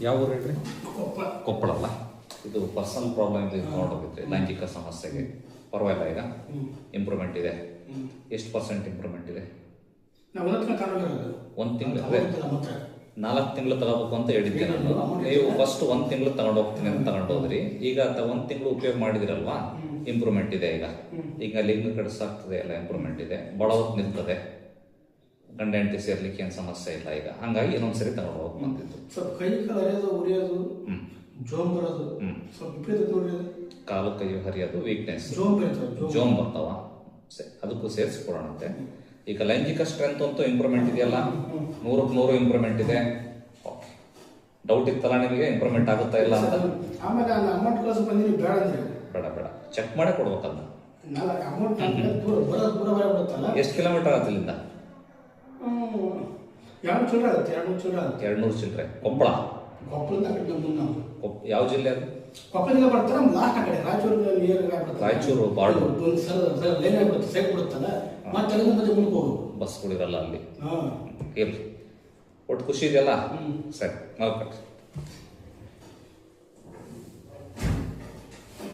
ಯಾವ ಊರು ಹೇಳ್ರಿ? ಕೊಪ್ಪಳ. ಕೊಪ್ಪಳ ಅಲ್ಲ? ಇದು ಪರ್ಸನಲ್ ಪ್ರಾಬ್ಲಮ್ ಇದು ಲೈಂಗಿಕ ಸಮಸ್ಯೆಗೆ. ಪರವಾಗಿಲ್ಲ ಈಗ. ಇಂಪ್ರೂವ್ಮೆಂಟ್ ಇದೆ. ಎಷ್ಟು ಪರ್ಸೆಂಟ್ ಇಂಪ್ರೂವ್ಮೆಂಟ್ ಇದೆ? ಒಂದ್ ತಿಂಗಳು ನಾಲ್ಕು ತಿಂಗಳು ತಗೋಬೇಕು ಅಂತ ಹೇಳಿದ್ದೆ ನಾನು. ನೀವು ಫಸ್ಟ್ ಒಂದು ತಿಂಗಳು ತಗೊಂಡು ಹೋಗ್ತೀನಿ ಅಂತ ತಗೊಂಡು ಹೋದ್ರಿ. ಈಗ ಒಂದು ತಿಂಗಳು ಉಪಯೋಗ ಮಾಡಿದಿರಲ್ವಾ? ಇಂಪ್ರೂವ್ಮೆಂಟ್ ಇದೆ ಈಗ. ಈಗ ಲಿಂಗ ಕಡಿಸಾಗ್ತದೆ ಎಲ್ಲ ಇಂಪ್ರೂವ್ಮೆಂಟ್ ಇದೆ. ಹೊತ್ತು ನಿಲ್ತದೆ ಗಂಡ ಹೆಂಡತಿ ಸೇರ್ಲಿಕ್ಕೆ ಏನು ಸಮಸ್ಯೆ ಇಲ್ಲ ಈಗ. ಹಂಗಾಗಿ ಇನ್ನೊಂದ್ಸರಿ ತಗೊಂಡು ಹೋಗಿ ಬಂದಿದ್ದು. ಸ್ವಲ್ಪ ಕೈ ಕಾಲು ಹರಿಯೋದು ಉರಿಯೋದು. ಜೋಮ್ ಬರೋದು ಸ್ವಲ್ಪ ವಿಪರೀತ ಕಾಲು ಕೈ ಹರಿಯೋದು ವೀಕ್ನೆಸ್ ಜೋಮ್ ಬರ್ತಾವ. ಅದಕ್ಕೂ ಸೇರಿಸ್ಕೊಡೋಣಂತೆ ಈಗ ಲೈಂಗಿಕ ಸ್ಟ್ರೆಂತ್ ಅಂತೂ ಇಂಪ್ರೂವ್ಮೆಂಟ್ ಇದೆಯಲ್ಲ? ನೂರಕ್ಕೆ ನೂರು ಇಂಪ್ರೂವ್ಮೆಂಟ್ ಇದೆ. ಡೌಟ್ ಇತ್ತಲ್ಲ ನಿಮಗೆ? ಇಂಪ್ರೂವ್ಮೆಂಟ್ ಆಗುತ್ತಾ ಇಲ್ಲ ಅಂತ? ಆಮೇಲೆ ಆ ಅಮೌಂಟ್ ಕಳ್ಸಿ ಬಂದಿರಿ ಬೇಡ ಅಂದ್ರೆ. ಬೇಡ ಬೇಡ. ಚೆಕ್ ಮಾಡೇ ಕೊಡ್ಬೇಕಲ್ಲ. ಎಷ್ಟು ಕಿಲೋಮೀಟರ್ ಆಗುತ್ತೆ ಇಲ್ಲಿಂದ? ಎರಡು ಚಿಲ್ಲರೆ ಆಗುತ್ತೆ ಎರಡು ನೂರು ಚೂರ ಆಗುತ್ತೆ ಎರಡು ನೂರು ಚಿಲ್ಲರೆ ಕೊಪ್ಪಳ. ಕೊಪ್ಪಳದ ಕಡೆ ಮುಂದೆ ನಾವು. ಯಾವ ಜಿಲ್ಲೆ ಅದು? ಕೊಪ್ಪಳದಿಂದ ಬರ್ತಾರೆ ಲಾಸ್ಟ್ ಆ ಕಡೆ. ರಾಯಚೂರು ನಿಯರ್ ಆಗ್ಬಿಡುತ್ತೆ. ರಾಯಚೂರು border. ಒಂದು ಸರ್ ಲೈನ್ ಆಗ್ಬಿಡುತ್ತೆ ಸೈಡ್ ಬಿಡುತ್ತಲ್ಲ ಮತ್ತೆ ಅಲ್ಲಿಂದ ಮತ್ತೆ ಮುಂದಕ್ಕೆ ಹೋಗೋದು. ಬಸ್ಗಳಿರಲ್ಲ ಅಲ್ಲಿ. ಹಾಂ. ಇರಲಿ ಒಟ್ಟು ಖುಷಿ ಇದೆಯಲ್ಲ? ಹ್ಞೂ ಸರಿ ಓಕೆ